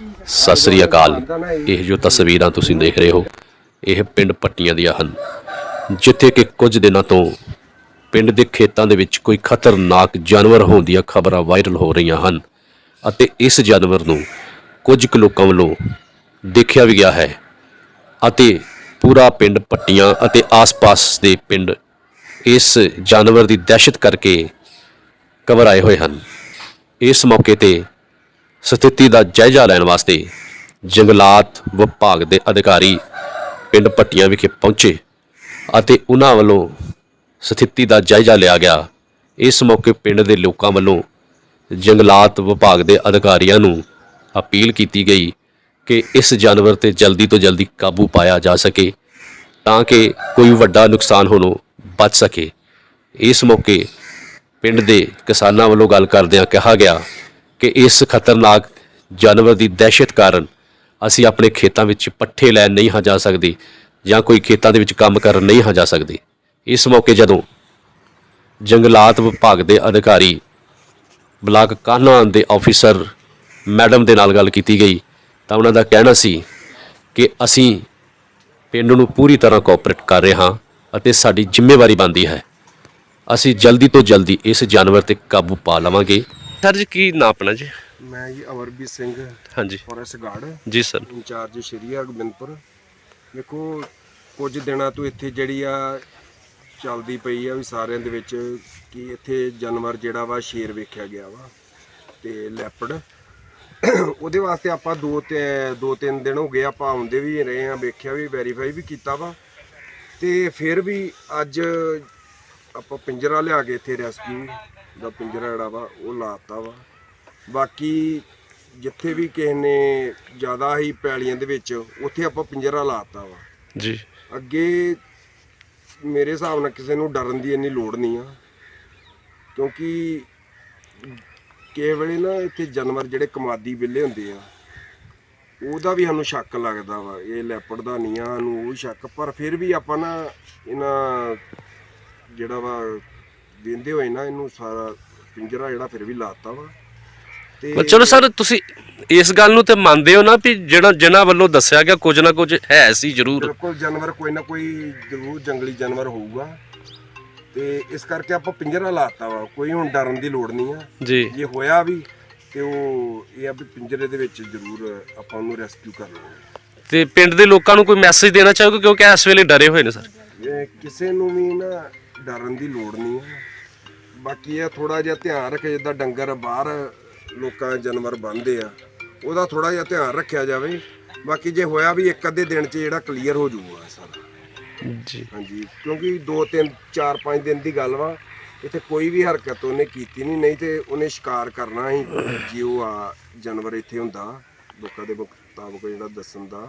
ਸਤਿ ਸ੍ਰੀ ਅਕਾਲ। ਇਹ ਜੋ ਤਸਵੀਰਾਂ ਤੁਸੀਂ ਦੇਖ ਰਹੇ ਹੋ, ਇਹ ਪਿੰਡ ਪੱਟੀਆਂ ਦੀਆਂ ਹਨ, ਜਿੱਥੇ ਕਿ ਕੁਝ ਦਿਨਾਂ ਤੋਂ ਪਿੰਡ ਦੇ ਖੇਤਾਂ ਦੇ ਵਿੱਚ ਕੋਈ ਖਤਰਨਾਕ ਜਾਨਵਰ ਹੋਣ ਦੀਆਂ ਖਬਰਾਂ ਵਾਇਰਲ ਹੋ ਰਹੀਆਂ ਹਨ ਅਤੇ ਇਸ ਜਾਨਵਰ ਨੂੰ ਕੁਝ ਕੁ ਲੋਕਾਂ ਵੱਲੋਂ ਦੇਖਿਆ ਵੀ ਗਿਆ ਹੈ ਅਤੇ ਪੂਰਾ ਪਿੰਡ ਪੱਟੀਆਂ ਅਤੇ ਆਸ-ਪਾਸ ਦੇ ਪਿੰਡ ਇਸ ਜਾਨਵਰ ਦੀ ਦਹਿਸ਼ਤ ਕਰਕੇ ਘਬਰਾਏ ਹੋਏ ਹਨ। ਇਸ ਮੌਕੇ ਤੇ ਸਥਿਤੀ ਦਾ ਜਾਇਜ਼ਾ ਲੈਣ ਵਾਸਤੇ ਜੰਗਲਾਤ ਵਿਭਾਗ ਦੇ ਅਧਿਕਾਰੀ ਪਿੰਡ ਪੱਟੀਆਂ ਵਿਖੇ ਪਹੁੰਚੇ ਅਤੇ ਉਹਨਾਂ ਵੱਲੋਂ ਸਥਿਤੀ ਦਾ ਜਾਇਜ਼ਾ ਲਿਆ ਗਿਆ। ਇਸ ਮੌਕੇ ਪਿੰਡ ਦੇ ਲੋਕਾਂ ਵੱਲੋਂ ਜੰਗਲਾਤ ਵਿਭਾਗ ਦੇ ਅਧਿਕਾਰੀਆਂ ਨੂੰ ਅਪੀਲ ਕੀਤੀ ਗਈ ਕਿ ਇਸ ਜਾਨਵਰ ਤੇ ਜਲਦੀ ਤੋਂ ਜਲਦੀ ਕਾਬੂ ਪਾਇਆ ਜਾ ਸਕੇ ਤਾਂ ਕਿ ਕੋਈ ਵੱਡਾ ਨੁਕਸਾਨ ਹੋਣੋਂ ਬਚ ਸਕੇ। ਇਸ ਮੌਕੇ ਪਿੰਡ ਦੇ ਕਿਸਾਨਾਂ ਵੱਲੋਂ ਗੱਲ ਕਰਦਿਆਂ ਕਿਹਾ ਗਿਆ ਕਿ ਇਸ ਖਤਰਨਾਕ ਜਾਨਵਰ ਦੀ ਦਹਿਸ਼ਤ ਕਾਰਨ ਅਸੀਂ ਆਪਣੇ ਖੇਤਾਂ ਵਿੱਚ ਪੱਠੇ ਲੈਣ ਨਹੀਂ ਹਾਂ ਜਾ ਸਕਦੇ ਜਾਂ ਕੋਈ ਖੇਤਾਂ ਦੇ ਵਿੱਚ ਕੰਮ ਕਰਨ ਨਹੀਂ ਹਾਂ ਜਾ ਸਕਦੇ। ਇਸ ਮੌਕੇ ਜਦੋਂ ਜੰਗਲਾਤ ਵਿਭਾਗ ਦੇ ਅਧਿਕਾਰੀ ਬਲਾਕ ਕਾਹਨਾ ਦੇ ਆਫੀਸਰ ਮੈਡਮ ਦੇ ਨਾਲ ਗੱਲ ਕੀਤੀ ਗਈ ਤਾਂ ਉਹਨਾਂ ਦਾ ਕਹਿਣਾ ਸੀ ਕਿ ਅਸੀਂ ਪਿੰਡ ਨੂੰ ਪੂਰੀ ਤਰ੍ਹਾਂ ਕੋਆਪਰੇਟ ਕਰ ਰਹੇ ਹਾਂ ਅਤੇ ਸਾਡੀ ਜ਼ਿੰਮੇਵਾਰੀ ਬਣਦੀ ਹੈ। ਅਸੀਂ ਜਲਦੀ ਤੋਂ ਜਲਦੀ ਇਸ ਜਾਨਵਰ ਤੇ ਕਾਬੂ ਪਾ ਲਵਾਂਗੇ। ਸਰ ਜੀ ਕੀ ਨਾਂ ਆਪਣਾ ਜੀ? ਮੈਂ ਜੀ ਅਮਰਬੀਰ ਸਿੰਘ ਹਾਂਜੀ। Forest guard. ਜੀ sir. In charge Shri Hargobindpur. ਵੇਖੋ ਕੁਝ ਦਿਨਾਂ ਤੋਂ ਇੱਥੇ ਜਿਹੜੀ ਆ ਚੱਲਦੀ ਪਈ ਆ ਵੀ ਸਾਰਿਆਂ ਦੇ ਵਿੱਚ ਕਿ ਇੱਥੇ ਜਾਨਵਰ ਜਿਹੜਾ ਵਾ ਸ਼ੇਰ ਵੇਖਿਆ ਗਿਆ ਵਾ ਤੇ ਲੈਪੜ ਉਹਦੇ ਵਾਸਤੇ ਆਪਾਂ ਦੋ ਤੇ ਦੋ ਤਿੰਨ ਦਿਨ ਹੋ ਗਏ ਆਪਾਂ ਆਉਂਦੇ ਵੀ ਰਹੇ ਆ ਵੇਖਿਆ ਵੀ ਵੈਰੀਫਾਈ ਵੀ ਕੀਤਾ ਵਾ। ਤੇ ਫਿਰ ਵੀ ਅੱਜ ਆਪਾਂ ਪਿੰਜਰਾ ਲਿਆ ਕੇ ਇੱਥੇ ਰੈਸਕਿਊ ਦਾ ਪਿੰਜਰਾ ਜਿਹੜਾ ਵਾ ਉਹ ਲਾਤਾ ਵਾ। ਬਾਕੀ ਜਿੱਥੇ ਵੀ ਕਿਸੇ ਨੇ ਜ਼ਿਆਦਾ ਹੀ ਪੈਲੀਆਂ ਦੇ ਵਿੱਚ ਉੱਥੇ ਆਪਾਂ ਪਿੰਜਰਾ ਲਾਤਾ ਵਾ। ਜੀ। ਅੱਗੇ ਮੇਰੇ ਹਿਸਾਬ ਨਾਲ ਕਿਸੇ ਨੂੰ ਡਰਨ ਦੀ ਇੰਨੀ ਲੋੜ ਨਹੀਂ ਆ। ਕਿਉਂਕਿ ਕਿਸੇ ਵੇਲੇ ਨਾ ਇੱਥੇ ਜਾਨਵਰ ਜਿਹੜੇ ਕਮਾਦੀ ਬਿੱਲੇ ਹੁੰਦੇ ਆ ਉਹਦਾ ਵੀ ਸਾਨੂੰ ਸ਼ੱਕ ਲੱਗਦਾ ਵਾ। ਇਹ ਲੈਪੜ ਦਾ ਨਹੀਂ ਆ ਸਾਨੂੰ ਉਹ ਸ਼ੱਕ। ਪਰ ਫਿਰ ਵੀ ਆਪਾਂ ਨਾ ਇਹਨਾਂ ਜਿਹੜਾ ਵਾ ਵੇਂਦੇ ਹੋਏ ਨਾ ਇਹਨੂੰ ਸਾਰਾ ਪਿੰਜਰਾ ਜਿਹੜਾ ਫਿਰ ਵੀ ਲਾਤਾ ਵਾ। ਤੇ ਪਰ ਚਲੋ ਸਰ ਤੁਸੀਂ ਇਸ ਗੱਲ ਨੂੰ ਤੇ ਮੰਨਦੇ ਹੋ ਨਾ ਵੀ ਜਿਹੜਾ ਜਿਨ੍ਹਾਂ ਵੱਲੋਂ ਦੱਸਿਆ ਗਿਆ ਕੁਝ ਨਾ ਕੁਝ ਹੈ ਸੀ ਜ਼ਰੂਰ। ਬਿਲਕੁਲ ਜਾਨਵਰ ਕੋਈ ਨਾ ਕੋਈ ਜ਼ਰੂਰ ਜੰਗਲੀ ਜਾਨਵਰ ਹੋਊਗਾ। ਤੇ ਇਸ ਕਰਕੇ ਆਪਾਂ ਪਿੰਜਰਾ ਲਾਤਾ ਵਾ ਕੋਈ ਹੁਣ ਡਰਨ ਦੀ ਲੋੜ ਨਹੀਂ ਆ। ਜੀ। ਜੇ ਹੋਇਆ ਵੀ ਤੇ ਉਹ ਇਹ ਆ ਵੀ ਪਿੰਜਰੇ ਦੇ ਵਿੱਚ ਜ਼ਰੂਰ ਆਪਾਂ ਉਹਨੂੰ ਰੈਸਕਿਊ ਕਰ ਲਵਾਂਗੇ ਤੇ ਪਿੰਡ ਦੇ ਲੋਕਾਂ ਨੂੰ ਕੋਈ ਮੈਸੇਜ ਦੇਣਾ ਚਾਹੋਗੇ? ਕਿਉਂਕਿ ਇਸ ਵੇਲੇ ਡਰੇ ਹੋਏ ਨੇ ਸਰ। ਇਹ ਕਿਸੇ ਨੂੰ ਵੀ ਨਾ ਡਰਨ ਦੀ ਲੋੜ ਨਹੀਂ ਆ ਬਾਕੀ ਇਹ ਥੋੜਾ ਜਿਹਾ ਧਿਆਨ ਰੱਖੇ ਜਿੱਦਾਂ ਡੰਗਰ ਬਾਹਰ ਲੋਕਾਂ ਜਾਨਵਰ ਬੰਨਦੇ ਆ ਉਹਦਾ ਥੋੜਾ ਜਿਹਾ ਧਿਆਨ ਰੱਖਿਆ ਜਾਵੇ। ਬਾਕੀ ਜੇ ਹੋਇਆ ਵੀ ਇੱਕ ਅੱਧੇ ਦਿਨ 'ਚ ਜਿਹੜਾ ਕਲੀਅਰ ਹੋ ਜਾਊਗਾ ਸਾਰਾ। ਜੀ। ਹਾਂਜੀ ਕਿਉਂਕਿ 2 3 4 5 ਦਿਨ ਦੀ ਗੱਲ ਵਾ ਇੱਥੇ ਕੋਈ ਵੀ ਹਰਕਤ ਉਹਨੇ ਕੀਤੀ ਨਹੀਂ ਨਹੀਂ ਤੇ ਉਹਨੇ ਸ਼ਿਕਾਰ ਕਰਨਾ ਹੀ ਜੇ ਉਹ ਆ ਜਾਨਵਰ ਇੱਥੇ ਹੁੰਦਾ ਲੋਕਾਂ ਦੇ ਮੁਤਾਬਕ ਜਿਹੜਾ ਦੱਸਣ ਦਾ।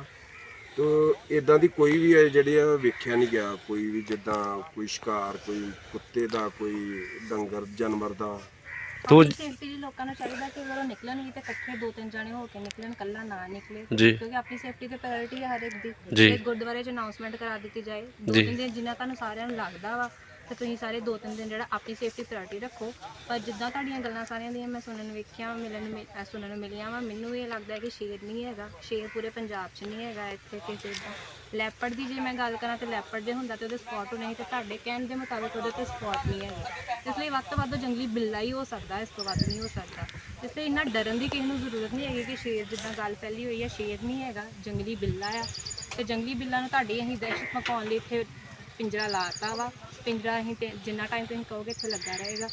ਤੋ ਇਦਾਂ ਦੀ ਕੋਈ ਵੀ ਹੈ ਜਿਹੜੀ ਆ ਵੇਖਿਆ ਨਹੀਂ ਗਿਆ ਕੋਈ ਵੀ ਜਿੱਦਾਂ ਕੋਈ ਸ਼ਿਕਾਰ ਕੋਈ ਕੁੱਤੇ ਦਾ ਕੋਈ ਡੰਗਰ ਜਾਨਵਰ ਦਾ। ਤੋ ਸੇਫਟੀ ਲਈ ਲੋਕਾਂ ਨੂੰ ਚਾਹੀਦਾ ਕਿ ਉਹ ਨਿਕਲਣ ਤੇ ਇਕੱਠੇ ਦੋ ਤਿੰਨ ਜਣੇ ਹੋ ਕੇ ਨਿਕਲਣ ਕੱਲਾ ਨਾ ਨਿਕਲੇ। ਕਿਉਂਕਿ ਆਪਣੀ ਸੇਫਟੀ ਤੇ ਪ੍ਰਾਇੋਰਟੀ ਹੈ ਹਰ ਇੱਕ ਦੀ। ਜੀ। ਤੇ ਗੁਰਦੁਆਰੇ 'ਚ ਅਨਾਉਂਸਮੈਂਟ ਕਰਾ ਦਿੱਤੀ ਜਾਏ। ਦੋ ਜੀ। ਤਿੰਨ ਦਿਨ ਜਿੰਨਾ ਤੁਹਾਨੂੰ ਸਾਰਿਆਂ ਨੂੰ ਲੱਗਦਾ ਵਾ ਤੇ ਤੁਸੀਂ ਸਾਰੇ ਦੋ ਤਿੰਨ ਦਿਨ ਜਿਹੜਾ ਆਪਣੀ ਸੇਫਟੀ ਪ੍ਰਾਇੋਰਟੀ ਰੱਖੋ। ਪਰ ਜਿੱਦਾਂ ਤੁਹਾਡੀਆਂ ਗੱਲਾਂ ਸਾਰਿਆਂ ਦੀਆਂ ਮੈਂ ਸੁਣਨ ਨੂੰ ਵੇਖਿਆ, ਮਿਲਣ ਨੂੰ ਮਿ- ਅਹ ਸੁਣਨ ਨੂੰ ਮਿਲੀਆਂ ਵਾ। ਮੈਨੂੰ ਇਹ ਲੱਗਦਾ ਹੈ ਕਿ ਸ਼ੇਰ ਨਹੀਂ ਹੈਗਾ। ਸ਼ੇਰ ਪੂਰੇ ਪੰਜਾਬ 'ਚ ਨਹੀਂ ਹੈਗਾ ਇੱਥੇ ਕਿਸੇ ਦਾ। ਲੈਪਰਡ ਦੀ ਜੇ ਮੈਂ ਗੱਲ ਕਰਾਂ ਤੇ ਲੈਪਰਡ ਜੇ ਹੁੰਦਾ ਤੇ ਉਹਦੇ ਸਪੌਟ ਨਹੀਂ ਤੇ ਤੁਹਾਡੇ ਕਹਿਣ ਦੇ ਮੁਤਾਬਿਕ ਉਹਦੇ ਤੇ ਸਪੌਟ ਨਹੀਂ ਹੈਗਾ। ਇਸ ਲਈ ਵੱਧ ਤੋਂ ਵੱਧ ਉਹ ਜੰਗਲੀ ਬਿੱਲਾ ਹੀ ਹੋ ਸਕਦਾ, ਇਸ ਤੋਂ ਵੱਧ ਨਹੀਂ ਹੋ ਸਕਦਾ। ਇਸ ਲਈ ਇੰਨਾ ਡਰਨ ਦੀ ਕਿਸੇ ਨੂੰ ਜ਼ਰੂਰਤ ਨਹੀਂ ਹੈਗੀ ਕਿ ਸ਼ੇਰ ਜਿੱਦਾਂ ਗੱਲ ਫੈਲੀ ਹੋਈ ਹੈ ਸ਼ੇਰ ਨਹੀਂ ਹੈਗਾ, ਜੰਗਲੀ ਬਿੱਲਾ ਆ। ਤੇ ਜੰਗਲੀ ਬਿੱਲਾ ਨੂੰ ਤੁਹਾਡੀ ਅਸੀਂ ਦਹਿਸ਼ਤ ਮਕਾਉਣ ਲਈ ਇੱਥੇ ਪਿੰਜਰਾ ਲਾਤਾ ਵਾ। ਪਿੰਜਰਾ ਅਸੀਂ ਤੇ ਜਿੰਨਾ ਟਾਈਮ ਤੁਸੀਂ ਕਹੋਗੇ ਇੱਥੇ ਲੱਗਾ ਰਹੇਗਾ।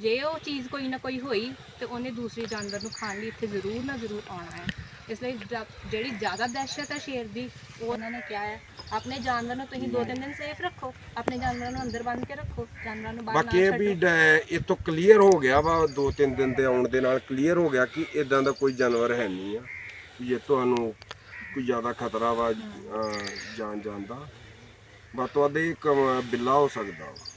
ਜੇ ਉਹ ਚੀਜ਼ ਕੋਈ ਨਾ ਕੋਈ ਹੋਈ ਤੇ ਉਹਨੇ ਦੂਸਰੇ ਜਾਨਵਰ ਨੂੰ ਖਾਣ ਲਈ ਇੱਥੇ ਜ਼ਰੂਰ ਨਾ ਜ਼ਰੂਰ ਆਉਣਾ ਹੈ। ਇਸ ਲਈ ਜਿਹੜੀ ਜ਼ਿਆਦਾ ਦਹਿਸ਼ਤ ਹੈ ਸ਼ੇਰ ਦੀ ਉਹ ਉਹਨਾਂ ਨੇ ਕਿਹਾ ਹੈ ਆਪਣੇ ਜਾਨਵਰ ਨੂੰ ਤੁਸੀਂ ਦੋ ਤਿੰਨ ਦਿਨ ਸੇਫ ਰੱਖੋ ਆਪਣੇ ਜਾਨਵਰਾਂ ਨੂੰ ਅੰਦਰ ਬੰਨ੍ਹ ਕੇ ਰੱਖੋ ਜਾਨਵਰਾਂ ਨੂੰ ਬਾਹਰ ਬਾਕੀ ਨਾ ਇਹ ਵੀ ਛੱਡੋ। ਡ- ਇਹ ਤੋਂ ਕਲੀਅਰ ਹੋ ਗਿਆ ਵਾ ਦੋ ਤਿੰਨ ਦਿਨ ਦੇ ਆਉਣ ਦੇ ਨਾਲ ਕਲੀਅਰ ਹੋ ਗਿਆ ਕਿ ਇਦਾਂ ਦਾ ਕੋਈ ਜਾਨਵਰ ਹੈ ਨਹੀਂ ਆ ਵੀ ਜੇ ਤੁਹਾਨੂੰ ਕੋਈ ਜ਼ਿਆਦਾ ਖਤਰਾ ਵਾ ਅਹ, ਜਾਨ ਜਾਨ ਦਾ। ਵੱਧ ਤੋਂ ਵੱਧ ਇੱਕ ਬਿੱਲਾ ਹੋ ਸਕਦਾ ਵਾ।